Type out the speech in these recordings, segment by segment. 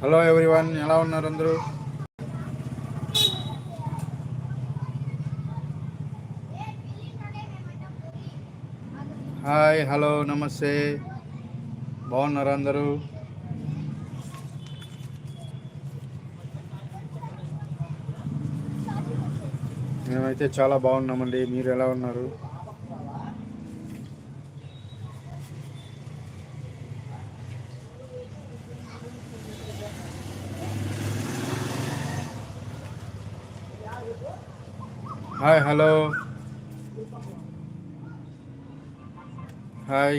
Hello everyone ఎలా ఉన్నారు అందరూ? హాయ్ హలో నమస్తే. బాగున్నారా అందరూ? మేమైతే చాలా బాగున్నామండి. మీరు ఎలా ఉన్నారు? హాయ్ హలో హాయ్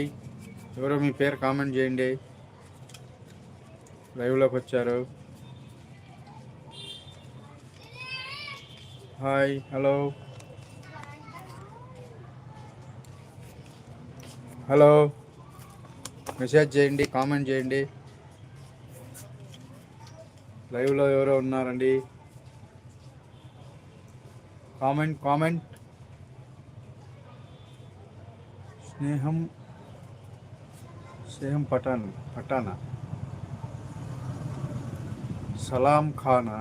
ఎవరో మీ పేరు కామెంట్ చేయండి. లైవ్లోకి వచ్చారు. హాయ్ హలో హలో మెసేజ్ చేయండి కామెంట్ చేయండి. లైవ్లో ఎవరో ఉన్నారండి. Comment comment. స్నేహం స్నేహం పఠాన్ పఠానా. సలాం ఖానా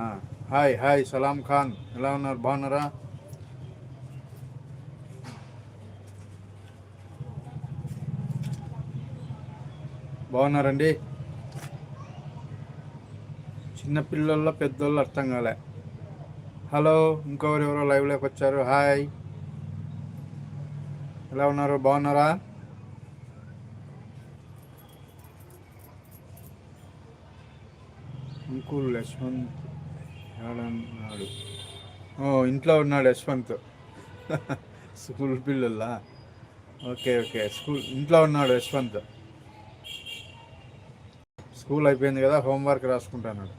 హాయ్ హాయ్ సలాం ఖాన్. ఎలా ఉన్నారు? బాగున్నారా? బాగున్నారండి? చిన్నపిల్లల్లో పెద్దోళ్ళు అర్థం కాలే. హలో ఇంకొకరు ఎవరో లైవ్లోకి వచ్చారు. హాయ్ ఎలా ఉన్నారు? బాగున్నారా? అంకుల్ యశ్వంత్ ఏడన్నాడు ఓ ఇంట్లో ఉన్నాడు యశ్వంత్. స్కూల్ పిల్లల్లా ఓకే ఓకే. స్కూల్ ఇంట్లో ఉన్నాడు యశ్వంత్. స్కూల్ అయిపోయింది కదా హోంవర్క్ రాసుకుంటున్నాడు.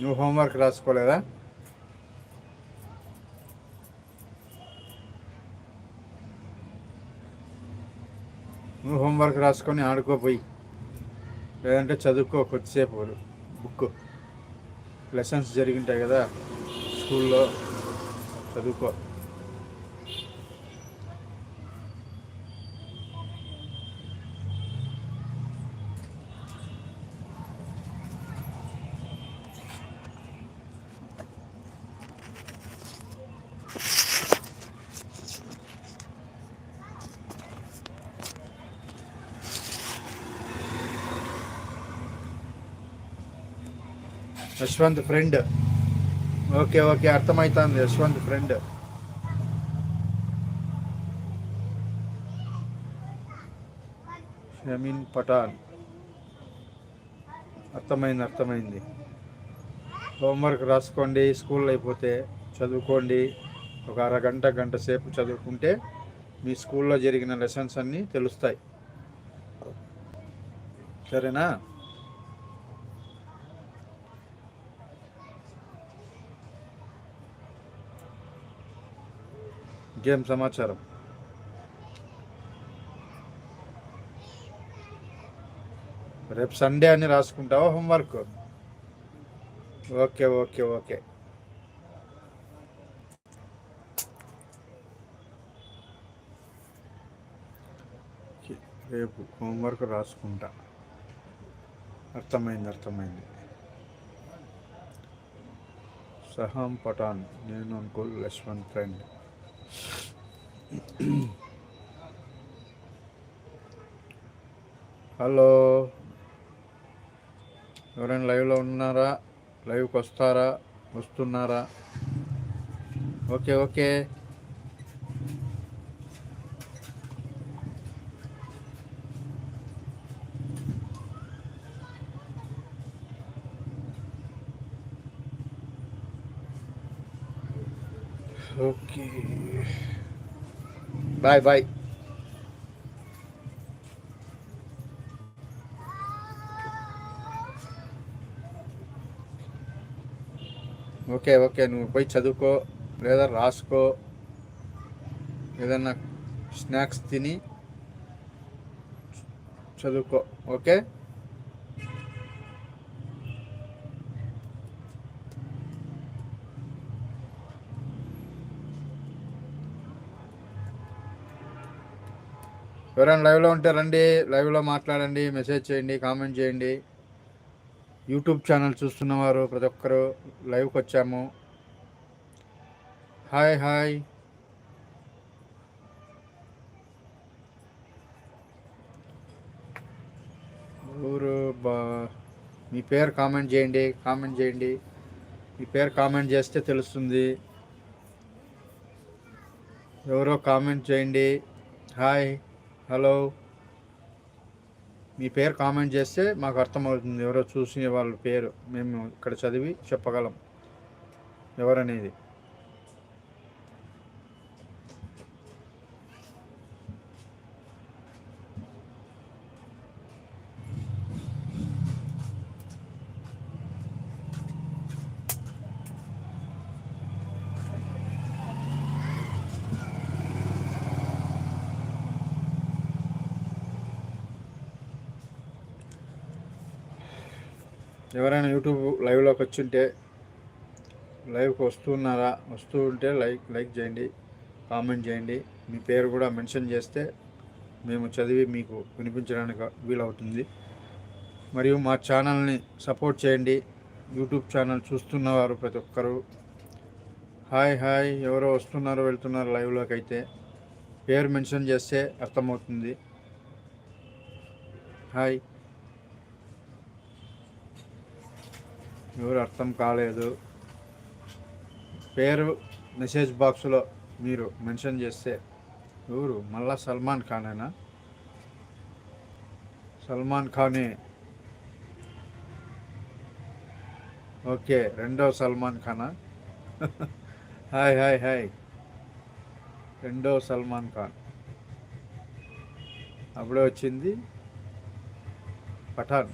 నువ్వు హోంవర్క్ రాసుకోలేదా? నువ్వు హోంవర్క్ రాసుకొని ఆడుకోపోయి లేదంటే చదువుకో కొద్దిసేపు బుక్ లెసన్స్ జరిగింటాయి కదా స్కూల్లో చదువుకో. యశ్వంత్ ఫ్రెండ్ ఓకే ఓకే అర్థమవుతుంది యశ్వంత్ ఫ్రెండ్ షమీన్ పఠాన్ అర్థమైంది అర్థమైంది. హోంవర్క్ రాసుకోండి స్కూల్ అయిపోతే చదువుకోండి. ఒక అరగంట గంట సేపు చదువుకుంటే మీ స్కూల్లో జరిగిన లెసన్స్ అన్నీ తెలుస్తాయి. సరేనా? గేమ్ సమాచారం. రేపు సండే అని రాసుకుంటావా హోంవర్క్? Okay okay okay. రేపు హోంవర్క్ రాసుకుంటా. అర్థమైంది అర్థమైంది. సహాం పఠాన్ నేను అనుకో లక్ష్మణ్ ఫ్రెండ్. హలో ఎవరైనా లైవ్లో ఉన్నారా? లైవ్కి వస్తారా? వస్తున్నారా? Okay okay. Okay. Bye bye okay okay నువ్వు పోయి చదువుకో లేదా రాసుకో. ఏదన్నా స్నాక్స్ తిని చదువుకో ఓకే ఎవరైనా లైవ్లో ఉంటే రండి లైవ్లో మాట్లాడండి మెసేజ్ చేయండి కామెంట్ చేయండి. యూట్యూబ్ ఛానల్ చూస్తున్నవారు ప్రతి ఒక్కరు లైవ్కి వచ్చాము. హాయ్ హాయ్ ఊరు బా మీ పేరు కామెంట్ చేయండి కామెంట్ చేయండి. మీ పేరు కామెంట్ చేస్తే తెలుస్తుంది. ఎవరో కామెంట్ చేయండి. Hi hello. మీ పేరు కామెంట్ చేస్తే మాకు అర్థమవుతుంది. ఎవరో చూసిన వాళ్ళ పేరు మేము ఇక్కడ చదివి చెప్పగలం. ఎవరనేది? ఎవరైనా యూట్యూబ్ లైవ్లోకి వచ్చుంటే లైవ్కి వస్తున్నారా వస్తూ ఉంటే లైక్ లైక్ చేయండి కామెంట్ చేయండి. మీ పేరు కూడా మెన్షన్ చేస్తే మేము చదివి మీకు వినిపించడానికి వీలవుతుంది. మరియు మా ఛానల్ని సపోర్ట్ చేయండి. యూట్యూబ్ ఛానల్ చూస్తున్నవారు ప్రతి ఒక్కరు. Hi hi. ఎవరో వస్తున్నారో వెళ్తున్నారో లైవ్లోకి అయితే పేరు మెన్షన్ చేస్తే అర్థమవుతుంది. హాయ్. ఎవరు అర్థం కాలేదు. పేరు మెసేజ్ బాక్స్లో మీరు మెన్షన్ చేస్తే ఎవరు? మళ్ళా సల్మాన్ ఖానేనా? సల్మాన్ ఖానే. ఓకే రెండో సల్మాన్ ఖానా? Hi hi hi. రెండో సల్మాన్ ఖాన్. అప్పుడే వచ్చింది పఠాన్.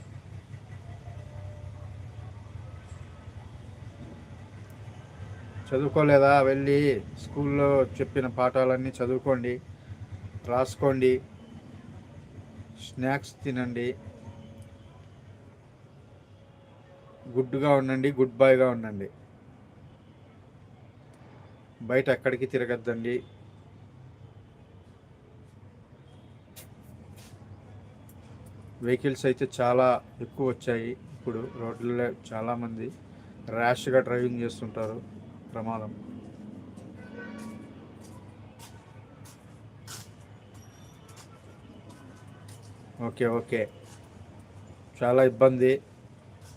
చదువుకోలేదా? వెళ్ళి స్కూల్లో చెప్పిన పాఠాలన్నీ చదువుకోండి రాసుకోండి స్నాక్స్ తినండి గుడ్గా ఉండండి గుడ్ బాయ్గా ఉండండి. బయట ఎక్కడికి తిరగద్దండి. వెహికల్స్ అయితే చాలా ఎక్కువ వచ్చాయి. ఇప్పుడు రోడ్లలో చాలామంది ర్యాష్గా డ్రైవింగ్ చేస్తుంటారు. ప్రమాదం. Okay okay. చాలా ఇబ్బంది.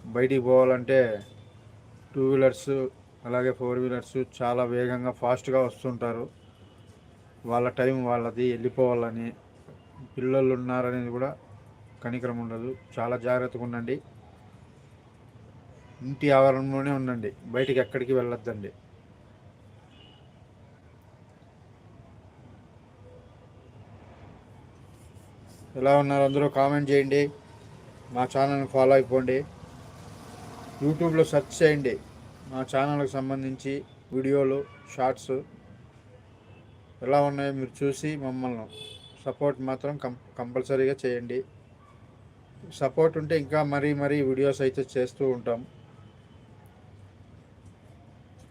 బయటికి పోవాలంటే టూ వీలర్స్ అలాగే ఫోర్ వీలర్స్ చాలా వేగంగా ఫాస్ట్గా వస్తుంటారు. వాళ్ళ టైం వాళ్ళది వెళ్ళిపోవాలని. పిల్లలు ఉన్నారనేది కూడా కనికరం ఉండదు. చాలా జాగ్రత్తగా ఉండండి. ఇంటి ఆవరణలోనే ఉండండి. బయటికి ఎక్కడికి వెళ్ళొద్దండి. ఎలా ఉన్నారు అందరూ కామెంట్ చేయండి. మా ఛానల్ని ఫాలో అయిపోండి. యూట్యూబ్లో సెర్చ్ చేయండి. మా ఛానల్కి సంబంధించి వీడియోలు షార్ట్స్ ఎలా ఉన్నాయో మీరు చూసి మమ్మల్ని సపోర్ట్ మాత్రం కం కంపల్సరీగా చేయండి. సపోర్ట్ ఉంటే ఇంకా మరీ మరీ వీడియోస్ అయితే చేస్తూ ఉంటాం.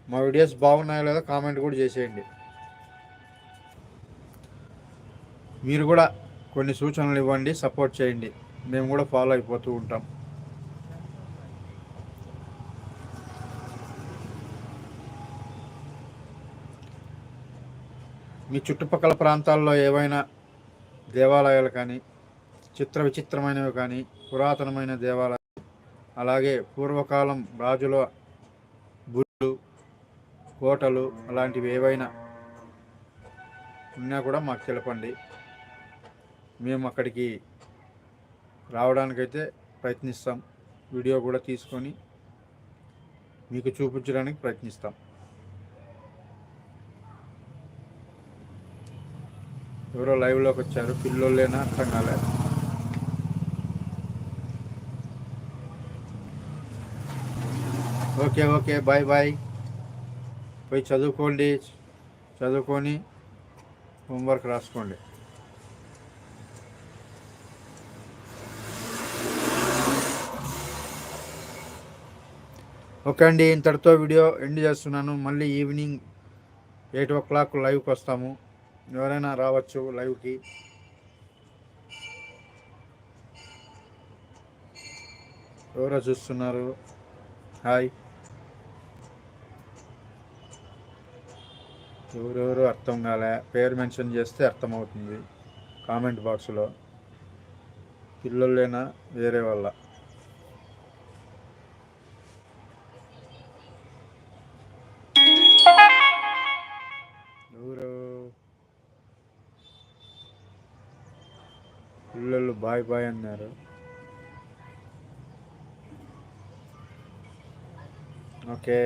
మా వీడియోస్ బాగున్నాయో లేదో కామెంట్ కూడా చేసేయండి. మీరు కూడా కొన్ని సూచనలు ఇవ్వండి సపోర్ట్ చేయండి. మేము కూడా ఫాలో అయిపోతూ ఉంటాం. మీ చుట్టుపక్కల ప్రాంతాల్లో ఏవైనా దేవాలయాలు కానీ చిత్ర విచిత్రమైనవి కానీ పురాతనమైన దేవాలయాలు అలాగే పూర్వకాలం రాజుల గుళ్ళు కోటలు అలాంటివి ఏవైనా ఉన్నా కూడా మాకు తెలపండి. మేము అక్కడికి రావడానికైతే ప్రయత్నిస్తాం. వీడియో కూడా తీసుకొని మీకు చూపించడానికి ప్రయత్నిస్తాం. ఎవరో లైవ్లోకి వచ్చారు. పిల్లోళ్ళేనా? అర్థం కాలేదు ఓకే ఓకే. Bye bye. పోయి చదువుకోండి. చదువుకొని హోంవర్క్ రాసుకోండి. ఓకే అండి ఇంతటితో వీడియో ఎండ్ చేస్తున్నాను. మళ్ళీ ఈవినింగ్ ఎయిట్ ఓ క్లాక్ లైవ్కి వస్తాము. ఎవరైనా రావచ్చు లైవ్కి. ఎవరో చూస్తున్నారు? హాయ్. ఎవరెవరు అర్థం కాలే. పేరు మెన్షన్ చేస్తే అర్థమవుతుంది. కామెంట్ బాక్స్లో. పిల్లలైనా? వేరే వాళ్ళ. బాయ్ బాయ్ అన్నారు. ఓకే.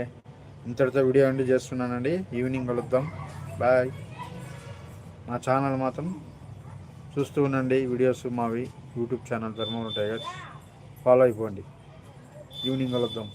ఇంతటితో వీడియో అండి చేస్తున్నానండి. ఈవినింగ్ కలుద్దాం. బాయ్. మా ఛానల్ మాత్రం చూస్తూ ఉండండి. వీడియోస్ మావి YouTube channel Dharmavaram tigers follow అయిపోండి. ఈవినింగ్ కలుద్దాం.